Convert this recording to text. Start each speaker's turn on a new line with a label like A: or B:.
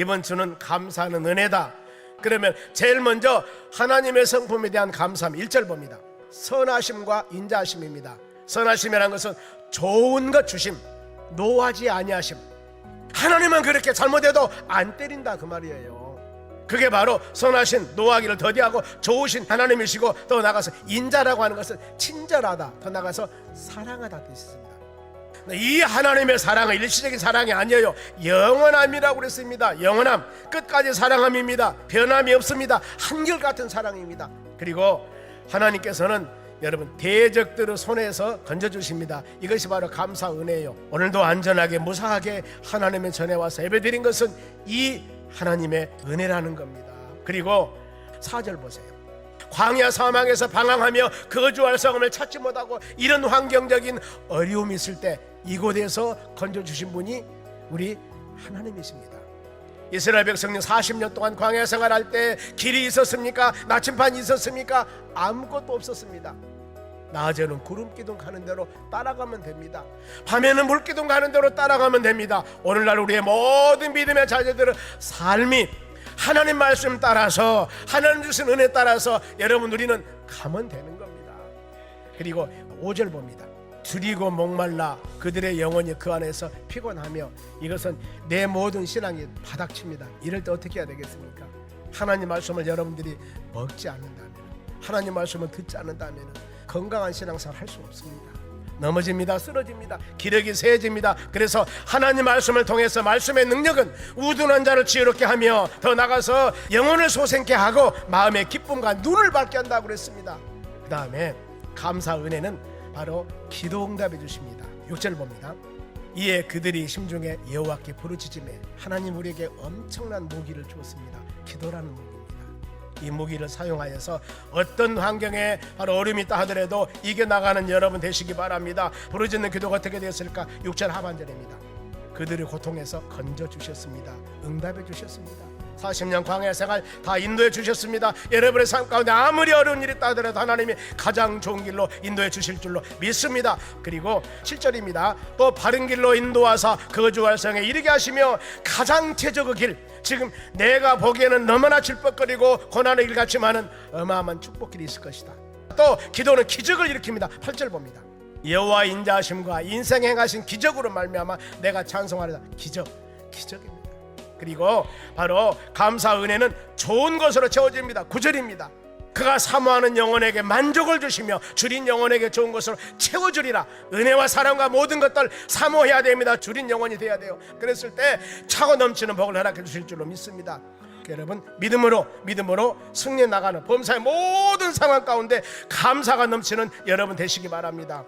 A: 이번 주는 감사하는 은혜다. 그러면 제일 먼저 하나님의 성품에 대한 감사함 1절 봅니다. 선하심과 인자하심입니다. 선하심이라는 것은 좋은 것 주심, 노하지 아니하심. 하나님은 그렇게 잘못해도 안 때린다 그 말이에요. 그게 바로 선하신 노하기를 더디하고 좋으신 하나님이시고 더 나가서 인자라고 하는 것은 친절하다. 더 나가서 사랑하다 뜻입니다. 이 하나님의 사랑은 일시적인 사랑이 아니에요. 영원함이라고 그랬습니다. 영원함, 끝까지 사랑함입니다. 변함이 없습니다. 한결같은 사랑입니다. 그리고 하나님께서는 여러분 대적들의 손에서 건져주십니다. 이것이 바로 감사 은혜예요. 오늘도 안전하게 무사하게 하나님의 전에 와서 예배드린 것은 이 하나님의 은혜라는 겁니다. 그리고 사절 보세요. 광야 사망에서 방황하며 거주할 성을 찾지 못하고 이런 환경적인 어려움이 있을 때 이곳에서 건져 주신 분이 우리 하나님이십니다. 이스라엘 백성님 40년 동안 광야 생활할 때 길이 있었습니까? 나침반이 있었습니까? 아무것도 없었습니다. 낮에는 구름 기둥 가는 대로 따라가면 됩니다. 밤에는 물 기둥 가는 대로 따라가면 됩니다. 오늘날 우리의 모든 믿음의 자녀들은 삶이 하나님 말씀 따라서 하나님 주신 은혜 따라서 여러분 우리는 가면 되는 겁니다. 그리고 5절 봅니다. 줄이고 목말라 그들의 영혼이 그 안에서 피곤하며 이것은 내 모든 신앙이 바닥칩니다. 이럴 때 어떻게 해야 되겠습니까? 하나님 말씀을 여러분들이 먹지 않는다면 하나님 말씀을 듣지 않는다면 건강한 신앙생활 할 수 없습니다. 넘어집니다. 쓰러집니다. 기력이 세집니다. 그래서 하나님 말씀을 통해서 말씀의 능력은 우둔한 자를 지혜롭게 하며 더 나가서 영혼을 소생케 하고 마음의 기쁨과 눈을 밝게 한다고 그랬습니다. 그 다음에 감사 은혜는 바로 기도 응답해 주십니다. 6절 봅니다. 이에 그들이 심중에 여호와께 부르짖음에 하나님 우리에게 엄청난 무기를 주었습니다. 기도라는 무기입니다. 이 무기를 사용하여서 어떤 환경에 바로 어려움이 있다 하더라도 이겨 나가는 여러분 되시기 바랍니다. 부르짖는 기도가 어떻게 되었을까? 6절 하반절입니다. 그들의 고통에서 건져 주셨습니다. 응답해 주셨습니다. 40년 광야 생활 다 인도해 주셨습니다. 여러분의 삶 가운데 아무리 어려운 일이 있다 하더라도 하나님이 가장 좋은 길로 인도해 주실 줄로 믿습니다. 그리고 7절입니다. 또 바른 길로 인도하사 거주할 성에 이르게 하시며 가장 최적의 길 지금 내가 보기에는 너무나 질퍽거리고 고난의 길 같지만은 어마어마한 축복길이 있을 것이다. 또 기도는 기적을 일으킵니다. 8절 봅니다. 여호와 인자하심과 인생 행하신 기적으로 말미암아 내가 찬송하리다. 기적, 기적입니다. 그리고 바로 감사 은혜는 좋은 것으로 채워집니다. 구절입니다. 그가 사모하는 영혼에게 만족을 주시며 줄인 영혼에게 좋은 것으로 채워주리라. 은혜와 사랑과 모든 것들 사모해야 됩니다. 줄인 영혼이 돼야 돼요. 그랬을 때 차고 넘치는 복을 허락해 주실 줄로 믿습니다. 여러분 믿음으로 믿음으로 승리해 나가는 범사의 모든 상황 가운데 감사가 넘치는 여러분 되시기 바랍니다.